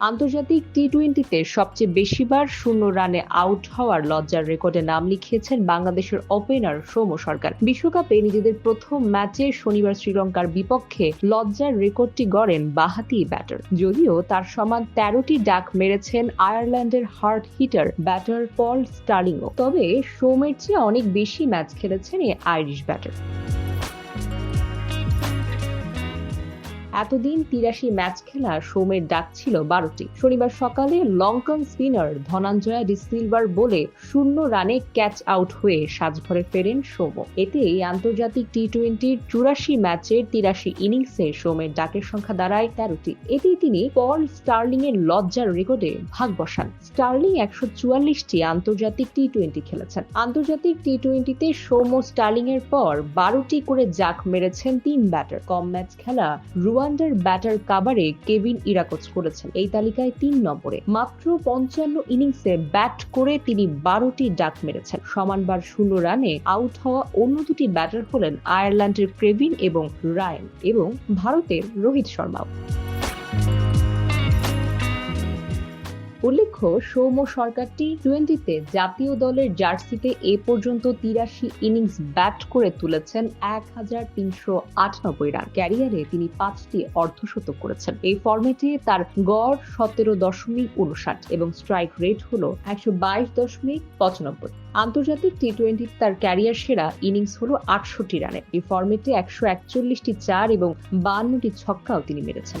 আন্তর্জাতিক টি টোয়েন্টিতে সবচেয়ে বেশিবার শূন্য রানে আউট হওয়ার লজ্জার রেকর্ডে নাম লিখিয়েছেন বাংলাদেশের ওপেনার সৌম্য সরকার। বিশ্বকাপে নিজেদের প্রথম ম্যাচে শনিবার শ্রীলঙ্কার বিপক্ষে লজ্জার রেকর্ডটি গড়েন বাহাতি ব্যাটার। যদিও তার সমান তেরোটি ডাক মেরেছেন আয়ারল্যান্ডের হার্ড হিটার ব্যাটার পল স্টার্লিংও। তবে সৌমের চেয়ে অনেক বেশি ম্যাচ খেলেছেন এই আইরিশ ব্যাটার। এতদিন তিরাশি ম্যাচ খেলা সৌমের ডাক ছিল বারোটি। শনিবার সকালে লঙ্কন স্পিনার ধনঞ্জয়া ডিসিলভার বলে শূন্য রানে ক্যাচ আউট হয়ে সাজঘরে ফেরেন সৌম। এতে আন্তর্জাতিক টি টোয়েন্টির চুরাশি ম্যাচের তিরাশি ইনিংসে সৌমের ডাকের সংখ্যা দাঁড়ায় তেরোটি। এতেই তিনি পল স্টার্লিং এর লজ্জার রেকর্ডে ভাগ বসান। স্টার্লিং একশো চুয়াল্লিশটি আন্তর্জাতিক টি টোয়েন্টি খেলেছেন। আন্তর্জাতিক টি টোয়েন্টিতে সৌম্য স্টার্লিং এর পর বারোটি করে জাক মেরেছেন তিন ব্যাটার। কম ম্যাচ খেলা রুয়ান্ডার ব্যাটার কাবারে কেভিন ইরাকোচ করেছেন। এই তালিকায় তিন নম্বরে। মাত্র পঞ্চান্ন ইনিংসে ব্যাট করে তিনি বারোটি ডাক মেরেছেন। সমানবার শূন্য রানে আউট হওয়া অন্য দুটি ব্যাটার হলেন আয়ারল্যান্ডের ক্রেভিন এবং রায়ন এবং ভারতের রোহিত শর্মাও। উল্লেখ্য, সৌম্য সরকার টি টোয়েন্টিতে জাতীয় দলের জার্সিতে এ পর্যন্ত তিরাশি ইনিংস ব্যাট করে তুলেছেন এক হাজার তিনশো আটানব্বই রান। ক্যারিয়ারে তিনি পাঁচটি অর্ধশতক করেছেন। এই ফর্মেটে তার গড় সতেরো দশমিক উনষাট এবং স্ট্রাইক রেট হল একশো বাইশ দশমিক পঁচানব্বই। আন্তর্জাতিক টি টোয়েন্টি তার ক্যারিয়ার সেরা ইনিংস হল আটষট্টি রানে। এই ফর্মেটে একশো একচল্লিশটি চার এবং বান্নটি ছক্কাও তিনি মেরেছেন।